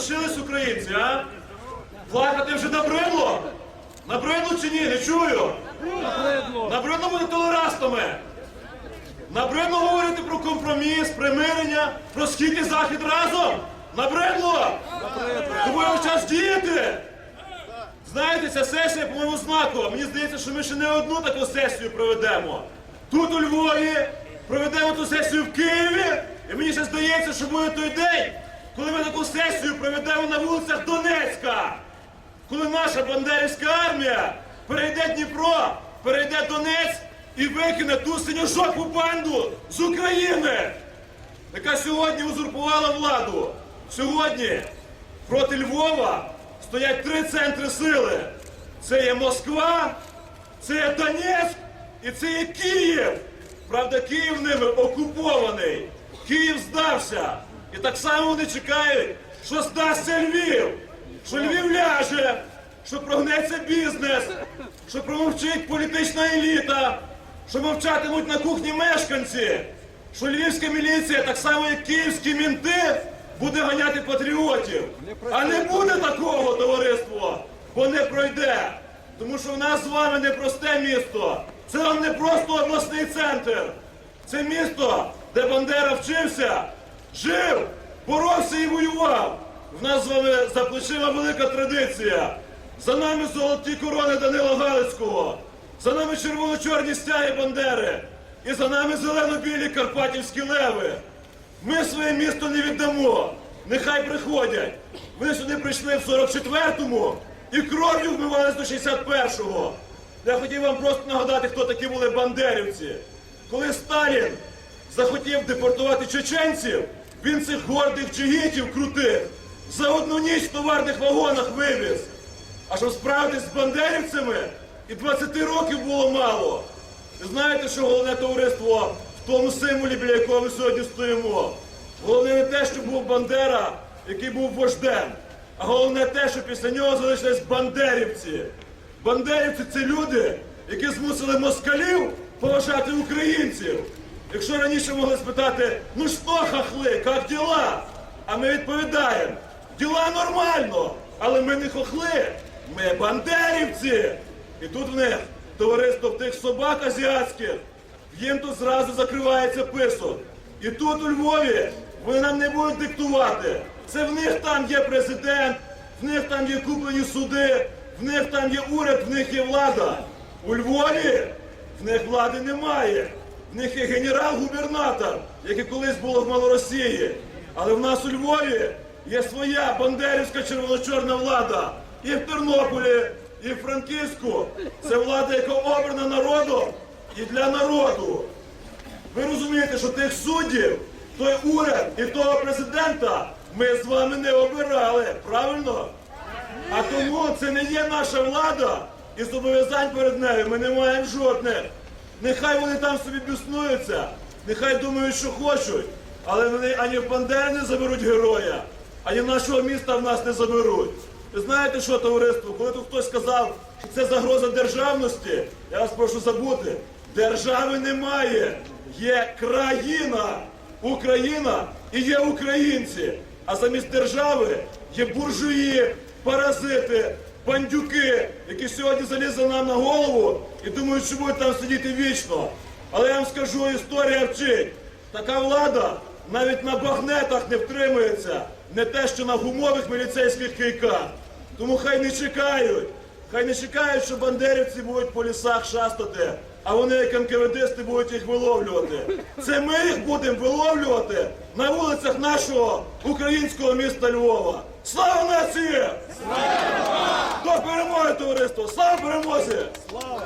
Зворушились українці, а? Плакати вже набридло? Набридло чи ні? Не чую. Набридло бути толерастами. Набридло говорити про компроміс, примирення, про схід і захід разом. Набридло? Тому я час діяти. Знаєте, ця сесія, по-моєму, знакова. Мені здається, що ми ще не одну таку сесію проведемо. Тут у Львові, проведемо ту сесію в Києві, і мені ще здається, що буде той день, коли ми таку сесію проведемо на вулицях Донецька. Коли наша бандерівська армія перейде Дніпро, перейде Донець і викине ту синьо-жопу банду з України, яка сьогодні узурпувала владу. Сьогодні проти Львова стоять три центри сили. Це є Москва, це є Донецьк і це є Київ. Правда, Київ ними окупований. Київ здався. І так само вони чекають, що здасться Львів, що Львів ляже, що прогнеться бізнес, що промовчить політична еліта, що мовчатимуть на кухні мешканці, що львівська міліція, так само як київські мінти, буде ганяти патріотів. А не буде такого товариство, бо не пройде. Тому що в нас з вами не просте місто. Це вам не просто обласний центр. Це місто, де Бандера вчився, жив, боровся і воював. В нас з вами за плечима велика традиція. За нами золоті корони Данила Галицького, за нами червоно-чорні стяги Бандери, і за нами зелено-білі Карпатівські леви. Ми своє місто не віддамо. Нехай приходять. Вони сюди прийшли в 44-му і кров'ю вбивались до 61-го. Я хотів вам просто нагадати, хто такі були бандерівці. Коли Сталін захотів депортувати чеченців, він цих гордих джигітів крутих за одну ніч в товарних вагонах вивіз. А щоб справитись з бандерівцями, і 20 років було мало. Ви знаєте, що головне товариство в тому символі, біля якого ми сьогодні стоїмо. Головне не те, що був Бандера, який був вождем, а головне те, що після нього залишились бандерівці. Бандерівці це люди, які змусили москалів поважати українців. Якщо раніше могли спитати, ну що, хахли, як діла? А ми відповідаємо, діла нормально, але ми не хохли, ми бандерівці. І тут в них товариство в тих собак азіатських, їм тут зразу закривається писок. І тут у Львові вони нам не будуть диктувати. Це в них там є президент, в них там є куплені суди, в них там є уряд, в них є влада. У Львові в них влади немає. В них є генерал-губернатор, який колись було в Малоросії. Але в нас у Львові є своя бандерівська червоно-чорна влада. І в Тернополі, і в Франківську. Це влада, яка обрана народом і для народу. Ви розумієте, що тих суддів, той уряд і того президента ми з вами не обирали, правильно? А тому це не є наша влада і зобов'язань перед нею ми не маємо жодних. Нехай вони там собі біснуються, нехай думають, що хочуть, але вони ані в Бандери не заберуть героя, ані нашого міста в нас не заберуть. Ви знаєте що, товариство, коли тут хтось сказав, що це загроза державності, я вас прошу забути, держави немає, є країна, Україна і є українці. А замість держави є буржуї, паразити, бандюки, які сьогодні залізли нам на голову і думають, що будуть там сидіти вічно. Але я вам скажу, історія вчить. Така влада навіть на багнетах не втримується, не те, що на гумових міліцейських кийках. Тому хай не чекають. Хай не чекають, що бандерівці будуть по лісах шастати, а вони, як НКВДисти, будуть їх виловлювати. Це ми їх будемо виловлювати на вулицях нашого українського міста Львова. Слава нації! Слава! До перемоги, товариство! Слава перемозі! Слава!